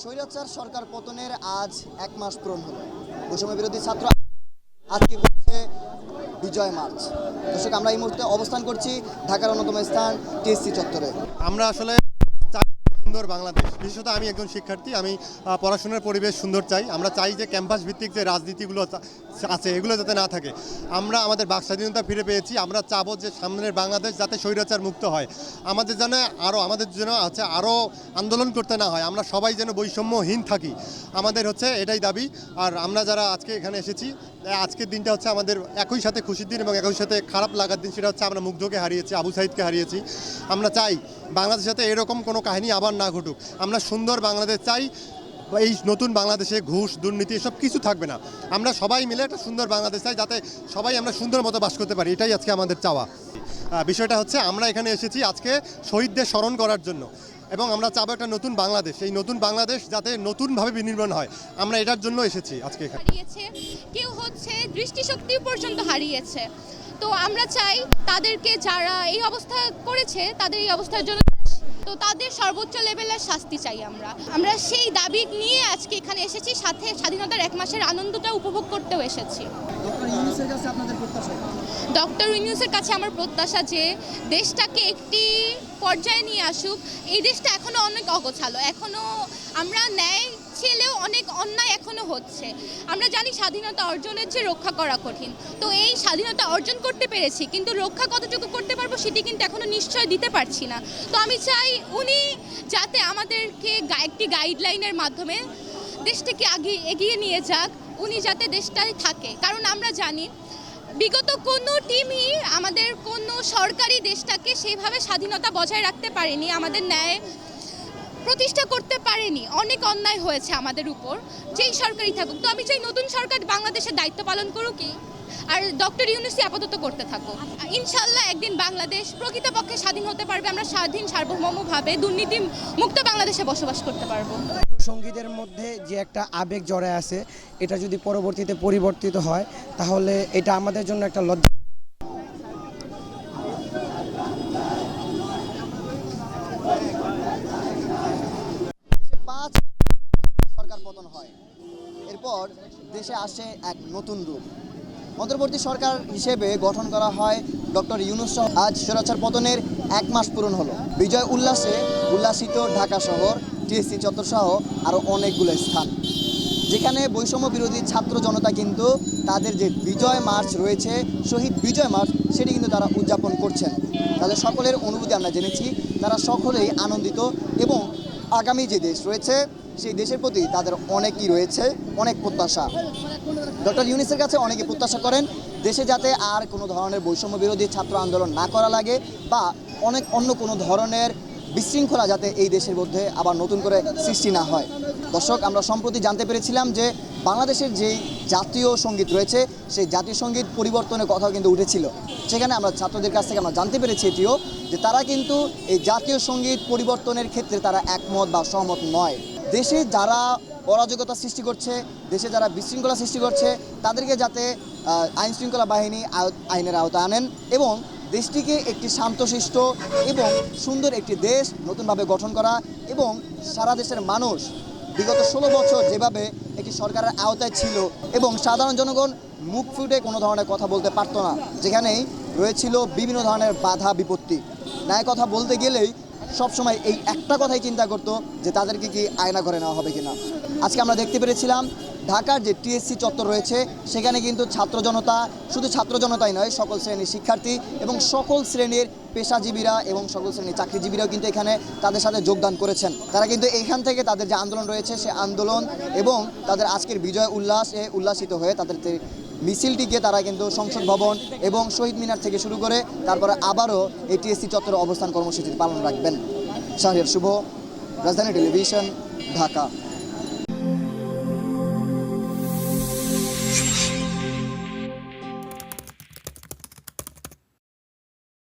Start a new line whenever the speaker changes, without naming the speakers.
স্বৈরাচার সরকার পতনের আজ এক মাস পূরণ হলো। বৈষম্য বিরোধী ছাত্র আজকে হচ্ছে বিজয় মার্চ। দর্শক, আমরা এই মুহূর্তে অবস্থান করছি ঢাকার অন্যতম স্থান টিএসসি চত্বরে।
আমরা আসলে সুন্দর বাংলাদেশ। বিশেষত আমি একজন শিক্ষার্থী, আমি পড়াশোনার পরিবেশ সুন্দর চাই। আমরা চাই যে ক্যাম্পাস ভিত্তিক যে রাজনীতিগুলো আছে, এগুলো যাতে না থাকে। আমরা আমাদের বাক স্বাধীনতা ফিরে পেয়েছি, আমরা চাবো যে সামনের বাংলাদেশ যাতে স্বৈরাচার মুক্ত হয়। আমাদের যেন আরও আমাদের যেন হচ্ছে আরও আন্দোলন করতে না হয়, আমরা সবাই যেন বৈষম্যহীন থাকি। আমাদের হচ্ছে এটাই দাবি। আর আমরা যারা আজকে এখানে এসেছি আজকের দিনটা হচ্ছে আমাদের একই সাথে খুশির দিন এবং একই সাথে খারাপ লাগার দিন। সেটা হচ্ছে আমরা মুগ্ধকে হারিয়েছি, আবু সাইদকে হারিয়েছি। আমরা চাই বাংলাদেশের সাথে এরকম কোনো কাহিনী আবার না ঘটুক। আমরা সুন্দর বাংলাদেশ চাই, এই নতুন বাংলাদেশে ঘুষ, দুর্নীতি, এসব কিছু থাকবে না। আমরা সবাই মিলে একটা সুন্দর বাংলাদেশ চাই, যাতে সবাই আমরা সুন্দর মতো বাস করতে পারি। এটাই আজকে আমাদের চাওয়া। বিষয়টা হচ্ছে আমরা এখানে এসেছি আজকে শহীদদের স্মরণ করার জন্য। এবং আমরা চাবো একটা নতুন বাংলাদেশ। এই নতুন বাংলাদেশ যাতে নতুনভাবে বিনির্মাণ হয়। আমরা এটার জন্য এসেছি আজকে এখানে।
হারিয়েছে, কেউ হচ্ছে দৃষ্টিশক্তি পর্যন্ত হারিয়েছে। তো আমরা চাই তাদেরকে যারা এই অবস্থা করেছে, তাদের এই অবস্থার জন্য তো তাদের সর্বোচ্চ লেভেলের শাস্তি চাই আমরা। আমরা সেই দাবি নিয়ে আজকে এখানে এসেছি সাথে স্বাধীনতার এক মাসের আনন্দটা উপভোগ করতেও এসেছি।
ডক্টর ইউনিউসের কাছে
আমার প্রত্যাশা যে দেশটাকে একটি পর্যায়ে নিয়ে আসুক। এই দেশটা এখনও অনেক অগোছালো। এখনও আমরা ন্যায় ছেলেও অনেক অন্যায় এখনও হচ্ছে। আমরা জানি স্বাধীনতা অর্জনের যে রক্ষা করা কঠিন। তো এই স্বাধীনতা অর্জন করতে পেরেছি, কিন্তু রক্ষা কতটুকু করতে পারব সেটি কিন্তু এখনও নিশ্চয় দিতে পারছি না। তো আমি চাই উনি যাতে আমাদেরকে একটি গাইডলাইনের মাধ্যমে দেশটাকে আগে, এগিয়ে নিয়ে যাক, উনি যাতে দেশটায় থাকে। কারণ আমরা জানি, বিগত কোনো টিমই আমাদের কোনো সরকারি দেশটাকে সেইভাবে স্বাধীনতা বজায় রাখতে পারেনি। আমাদের ন্যায় প্রতিষ্ঠা করতে পারেনি। অনেক অন্যায় হয়েছে আমাদের উপর, যেই সরকারই থাকুক। তো আমি চাই নতুন সরকার বাংলাদেশের দায়িত্ব পালন করুকই আর ডক্টর ইউনুসি আপাতত করতে থাকুক। ইনশাল্লাহ একদিন বাংলাদেশ প্রকৃতপক্ষে স্বাধীন হতে পারবে। আমরা স্বাধীন, সার্বভৌমভাবে দুর্নীতি মুক্ত বাংলাদেশে বসবাস করতে পারব।
সঙ্গীদের মধ্যে যে একটা আবেগ জড়ে আছে, এটা যদি পরবর্তীতে পরিবর্তিত হয়, তাহলে এটা আমাদের জন্য একটা লজ্জা
পাঁচ সরকার পতন হয়। এরপর দেশে আসে এক নতুন রূপ। অন্তর্বর্তী সরকার হিসেবে গঠন করা হয় ডক্টর ইউনুস আজ স্বৈরাচার পতনের এক মাস পূরণ হলো। বিজয় উল্লাসে উল্লাসিত ঢাকা শহর, টিএসসি চত্বর সহ আরও অনেকগুলো স্থান। যেখানে বৈষম্য বিরোধী ছাত্র জনতা কিন্তু তাদের যে বিজয় মার্চ রয়েছে, শহীদ বিজয় মার্চ, সেটি কিন্তু তারা উদযাপন করছেন। তাদের সকলের অনুভূতি আমরা জেনেছি। তারা সকলেই আনন্দিত এবং আগামী যে দেশ রয়েছে, সেই দেশের প্রতি তাদের অনেকই রয়েছে অনেক প্রত্যাশা। ডক্টর ইউনিসের কাছে অনেকে প্রত্যাশা করেন, দেশে যাতে আর কোনো ধরনের বৈষম্য বিরোধী ছাত্র আন্দোলন না করা লাগে বা অনেক, অন্য কোনো ধরনের বিশৃঙ্খলা যাতে এই দেশের মধ্যে আবার নতুন করে সৃষ্টি না হয়। দর্শক, আমরা সম্প্রতি জানতে পেরেছিলাম যে বাংলাদেশের যেই জাতীয় সংগীত রয়েছে, সেই জাতীয় সংগীত পরিবর্তনের কথাও কিন্তু উঠেছিল। সেখানে আমরা ছাত্রদের কাছ থেকে আমরা জানতে পেরেছি এটিও যে তারা কিন্তু এই জাতীয় সংগীত পরিবর্তনের ক্ষেত্রে তারা একমত বা সহমত নয়। দেশে যারা অরাজকতা সৃষ্টি করছে, দেশে যারা বিশৃঙ্খলা সৃষ্টি করছে, তাদেরকে যাতে আইনশৃঙ্খলা বাহিনী আইনের আওতায় আনেন এবং দেশটিকে একটি শান্তশিষ্ট এবং সুন্দর একটি দেশ নতুনভাবে গঠন করা এবং সারা দেশের মানুষ বিগত ষোলো বছর যেভাবে একটি সরকারের আওতায় ছিল এবং সাধারণ জনগণ মুখ ফুটে কোনো ধরনের কথা বলতে পারতো না, যেখানেই রয়েছিল বিভিন্ন ধরনের বাধা বিপত্তি। ন্যায় কথা বলতে গেলেই সবসময় এই একটা কথাই চিন্তা করতো যে তাদেরকে কি আয়না করে নেওয়া হবে কিনা। আজকে আমরা দেখতে পেরেছিলাম ঢাকার যে টিএসসি চত্বর রয়েছে, সেখানে কিন্তু ছাত্র জনতা, শুধু ছাত্র জনতাই নয়, সকল শ্রেণির শিক্ষার্থী এবং সকল শ্রেণির পেশাজীবীরা এবং সকল শ্রেণির চাকরিজীবীরাও কিন্তু এখানে তাদের সাথে যোগদান করেছেন। তারা কিন্তু এখান থেকে তাদের যে আন্দোলন রয়েছে, সে আন্দোলন এবং তাদের আজকের বিজয় উল্লাসে উল্লাসিত হয়ে তাদের মিছিলটিকে তারা কিন্তু সংসদ ভবন এবং শহীদ মিনার থেকে শুরু করে তারপরে আবারও এই টিএসসি চত্বরে অবস্থান কর্মসূচি পালন রাখবেন। শাহরিয়ার শুভ, রাজধানী টেলিভিশন, ঢাকা।